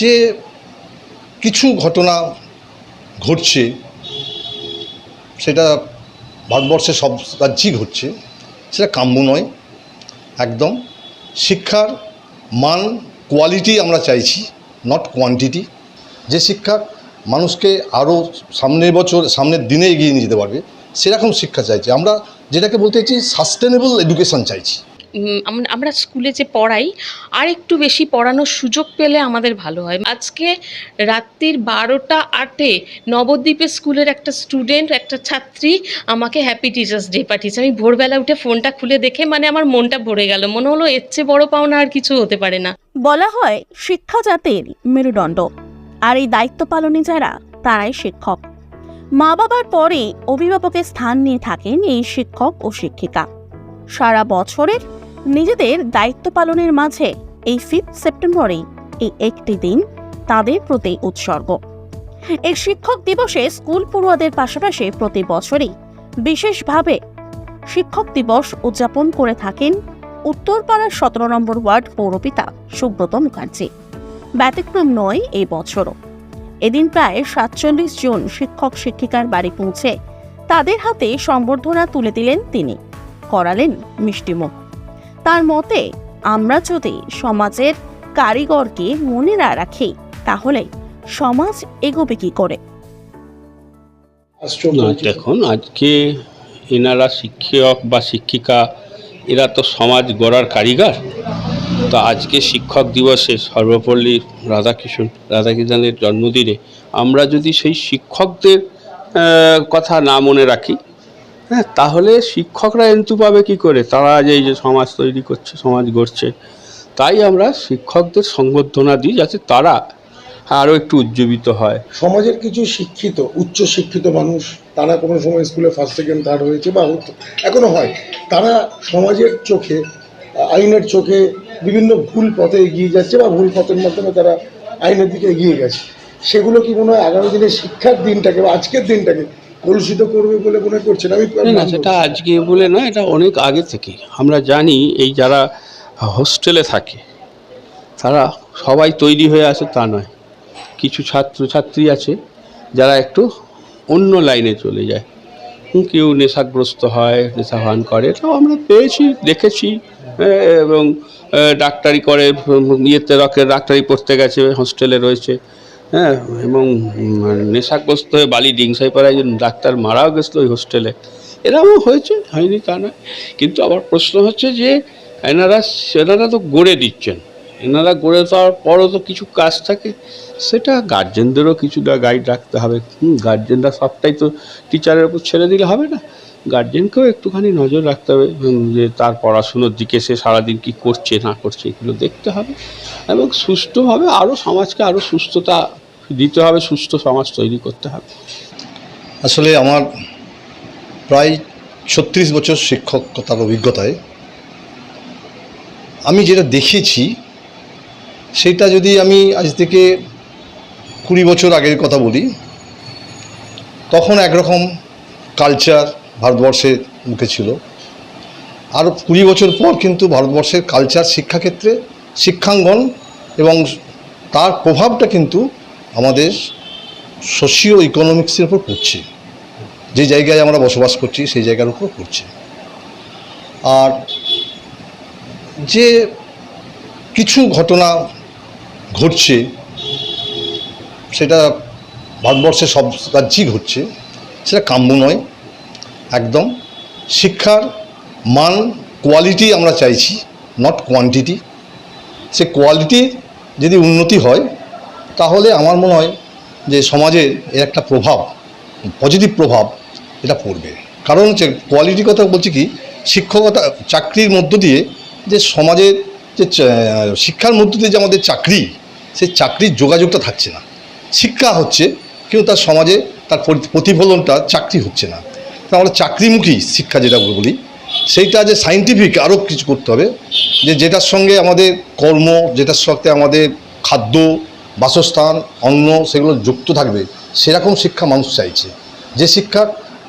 যে কিছু ঘটনা ঘটছে, সেটা ভারতবর্ষে সব রাজ্যেই ঘটছে, সেটা কাম্য নয়, একদম। শিক্ষার মান কোয়ালিটি আমরা চাইছি নট কোয়ান্টিটি যে শিক্ষা মানুষকে আরও সামনের বছর, সামনের দিনে এগিয়ে নিয়ে যেতে পারবে, সেরকম শিক্ষা চাইছি। আমরা যেটাকে বলতে চাইছি সাস্টেনেবল এডুকেশন চাইছি। আমরা স্কুলে যে পড়াই, আর একটু বেশি পড়ানোর সুযোগ পেলে আমাদের ভালো হয়। আজকে রাত্রির বারোটা আটে নবদ্বীপের স্কুলের একটা স্টুডেন্ট একটা ছাত্রী আমাকে হ্যাপি টিচার্স ডে পাঠিয়েছে। আমি ভোরবেলা উঠে ফোনটা খুলে দেখে মানে আমার মনটা ভরে গেল। মনে হলো এর চেয়ে বড় পাওনা আর কিছু হতে পারে না। বলা হয় শিক্ষা জাতির মেরুদণ্ড। আর এই দায়িত্ব পালনে যারা, তারাই শিক্ষক। মা বাবার পরে অভিভাবকের স্থান নিয়ে থাকেন এই শিক্ষক ও শিক্ষিকা। সারা বছরের নিজেদের দায়িত্ব পালনের মাঝে এই ফিফথ সেপ্টেম্বরেই এই একটি দিন তাদের প্রতি উৎসর্গ। এই শিক্ষক দিবসে স্কুল পড়ুয়াদের পাশাপাশি প্রতি বছরই বিশেষভাবে শিক্ষক দিবস উদযাপন করে থাকেন উত্তরপাড়ার সতেরো নম্বর ওয়ার্ড পৌরপিতা সুব্রত মুখার্জি। ব্যতিক্রম নয় এই বছরও। এদিন প্রায় সাতচল্লিশ জন শিক্ষক শিক্ষিকার বাড়ি পৌঁছে তাদের হাতে সম্বর্ধনা তুলে দিলেন তিনি। করালেন মিষ্টিমুখ। তার মতে আমরা যদি সমাজের কারিগরকে মনে না রাখি তাহলে সমাজ এগোবে কি করে? দেখুন আজকে এনারা শিক্ষক বা শিক্ষিকা এরা তো সমাজ গড়ার কারিগর। তো আজকে শিক্ষক দিবসে সর্বপল্লী রাধাকৃষ্ণ রাধাকৃষ্ণের জন্মদিনে আমরা যদি সেই শিক্ষকদের কথা না মনে রাখি হ্যাঁ তাহলে শিক্ষকরা এন্তু পাবে কি করে? তারা যে এই যে সমাজ তৈরি করছে, সমাজ গড়ছে, তাই আমরা শিক্ষকদের সংবর্ধনা দিই যাতে তারা আরও একটু উজ্জীবিত হয়। সমাজের কিছু শিক্ষিত, উচ্চ শিক্ষিত মানুষ, তারা কোনো সময় স্কুলে ফার্স্ট সেকেন্ড থার্ড হয়েছে বা এখনও হয়। তারা সমাজের চোখে, আইনের চোখে বিভিন্ন ভুল পথে এগিয়ে যাচ্ছে বা ভুল পথের মাধ্যমে তারা আইনের দিকে এগিয়ে গেছে। সেগুলো কি মনে হয় আগামী দিনে শিক্ষার দিনটাকে বা আজকের দিনটাকে কলুষিত করবে বলে মনে করছেন? আমি না, না সেটা আজকে বলে নয় এটা অনেক আগে থেকে। আমরা জানি এই যারা হোস্টেলে থাকে তারা সবাই তৈরি হয়ে আছে তা নয়। কিছু ছাত্র ছাত্রী আছে যারা একটু অন্য লাইনে চলে যায়। কেউ নেশাগ্রস্ত হয় নেশা ভান করে এটাও আমরা পেয়েছি দেখেছি এবং ডাক্তারি করে ইয়েতে ডাক্তারি পড়তে গেছে হোস্টেলে রয়েছে। হ্যাঁ এবং নেশাগ্রস্ত হয়ে বালি ডিংসাই পাড়ায় একজন ডাক্তার মারাও গেছিল ওই হোস্টেলে। এরকমও হয়েছে, হয়নি তা নয়। কিন্তু আবার প্রশ্ন হচ্ছে যে, এনারা এনারা তো গড়ে দিচ্ছেন। এনারা গড়ে দেওয়ার পরও তো কিছু কাজ থাকে। সেটা গার্জেনদেরও কিছুটা গাইড রাখতে হবে। গার্জেনরা সবটাই তো টিচারের উপর ছেড়ে দিলে হবে না। গার্জেনকেও একটুখানি নজর রাখতে হবে যে তার পড়াশুনোর দিকে সে সারাদিন কী করছে, না করছে, এগুলো দেখতে হবে। এবং সুষ্ঠুভাবে আরও সমাজকে আরও সুস্থতা দিতে হবে সুস্থ সমাজ তৈরি করতে হবে। আসলে আমার প্রায় ছত্রিশ বছর শিক্ষকতার অভিজ্ঞতায় আমি যেটা দেখেছি, সেটা যদি আমি আজ থেকে কুড়ি বছর আগের কথা বলি, তখন একরকম কালচার ভারতবর্ষের মুখে ছিল। আর কুড়ি বছর পর কিন্তু ভারতবর্ষের কালচার শিক্ষাক্ষেত্রে শিক্ষাঙ্গন এবং তার প্রভাবটা কিন্তু আমাদের সোশিও ইকোনমিক্সের উপর পড়ছে। যে জায়গায় আমরা বসবাস করছি, সেই জায়গার উপর পড়ছে। আর যে কিছু ঘটনা ঘটছে, সেটা ভারতবর্ষে সব রাজ্যেই ঘটছে, সেটা কাম্য নয়। একদম শিক্ষার মান কোয়ালিটি আমরা চাইছি নট কোয়ান্টিটি সে কোয়ালিটি যদি উন্নতি হয় তাহলে আমার মনে হয় যে সমাজের এর একটা প্রভাব পজিটিভ প্রভাব এটা পড়বে। কারণ হচ্ছে কোয়ালিটির কথা বলছি কি, শিক্ষকতা, চাকরির মধ্য দিয়ে যে সমাজের যে শিক্ষার মধ্য দিয়ে যে আমাদের চাকরি, সেই চাকরির যোগাযোগটা থাকছে না। শিক্ষা হচ্ছে, কিন্তু তার সমাজে তার প্রতিফলনটা চাকরি হচ্ছে না। তা আমরা চাকরিমুখী শিক্ষা যেটা বলি, সেইটা যে সাইন্টিফিক আরও কিছু করতে হবে, যে যেটার সঙ্গে আমাদের কর্ম, যেটার সঙ্গে আমাদের খাদ্য বাসস্থান, অন্ন সেগুলো যুক্ত থাকবে, সেরকম শিক্ষা মানুষ চাইছে। যে শিক্ষা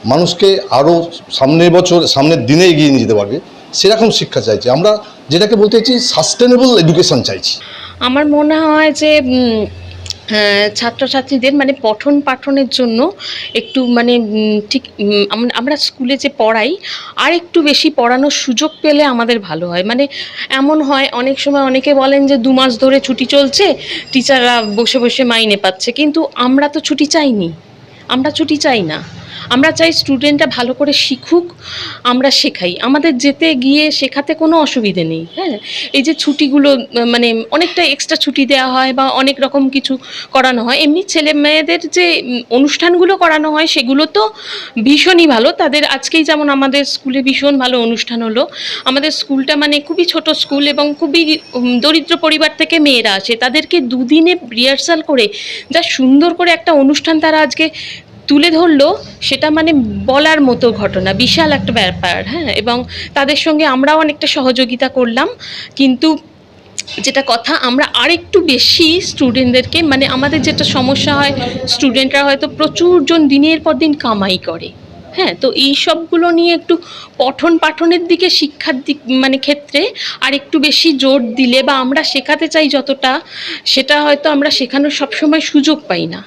মানুষকে আরও সামনের বছর, সামনের দিনে এগিয়ে নিয়ে যেতে পারবে, সেরকম শিক্ষা চাইছে। আমরা যেটাকে বলতে চাইছি সাস্টেনেবল এডুকেশন চাইছি। আমার মনে হয় যে ছাত্রছাত্রীদের মানে পঠন পাঠনের জন্য একটু মানে ঠিক আমরা স্কুলে যে পড়াই, আর একটু বেশি পড়ানোর সুযোগ পেলে আমাদের ভালো হয়। মানে এমন হয়, অনেক সময় অনেকে বলেন যে দু মাস ধরে ছুটি চলছে, টিচাররা বসে বসে মাইনে পাচ্ছে। কিন্তু আমরা তো ছুটি চাইনি। আমরা ছুটি চাই না। আমরা চাই স্টুডেন্টরা ভালো করে শিখুক, আমরা শেখাই। আমাদের যেতে গিয়ে শেখাতে কোনো অসুবিধে নেই হ্যাঁ? এই যে ছুটিগুলো মানে অনেকটা এক্সট্রা ছুটি দেওয়া হয় বা অনেক রকম কিছু করানো হয়। এমনি ছেলে মেয়েদের যে অনুষ্ঠানগুলো করানো হয়, সেগুলো তো ভীষণই ভালো। তাদের আজকেই যেমন আমাদের স্কুলে ভীষণ ভালো অনুষ্ঠান হলো। আমাদের স্কুলটা মানে খুবই ছোট স্কুল এবং খুবই দরিদ্র পরিবার থেকে মেয়েরা আসে। তাদেরকে দুদিনে রিহার্সাল করে যা সুন্দর করে একটা অনুষ্ঠান তারা আজকে তুলে ধরলো সেটা মানে বলার মতো ঘটনা, বিশাল একটা ব্যাপার হ্যাঁ? এবং তাদের সঙ্গে আমরাও অনেকটা সহযোগিতা করলাম। কিন্তু যেটা কথা, আমরা আরেকটু বেশি স্টুডেন্টদেরকে মানে আমাদের যেটা সমস্যা হয়, স্টুডেন্টরা হয়তো প্রচুর জন দিনের পর দিন কামাই করে হ্যাঁ? তো এই সবগুলো নিয়ে একটু পঠন পাঠনের দিকে শিক্ষার দিক মানে ক্ষেত্রে আর একটু বেশি জোর দিলে বা আমরা শেখাতে চাই যতটা, সেটা হয়তো আমরা শেখানোর সবসময় সুযোগ পাই না।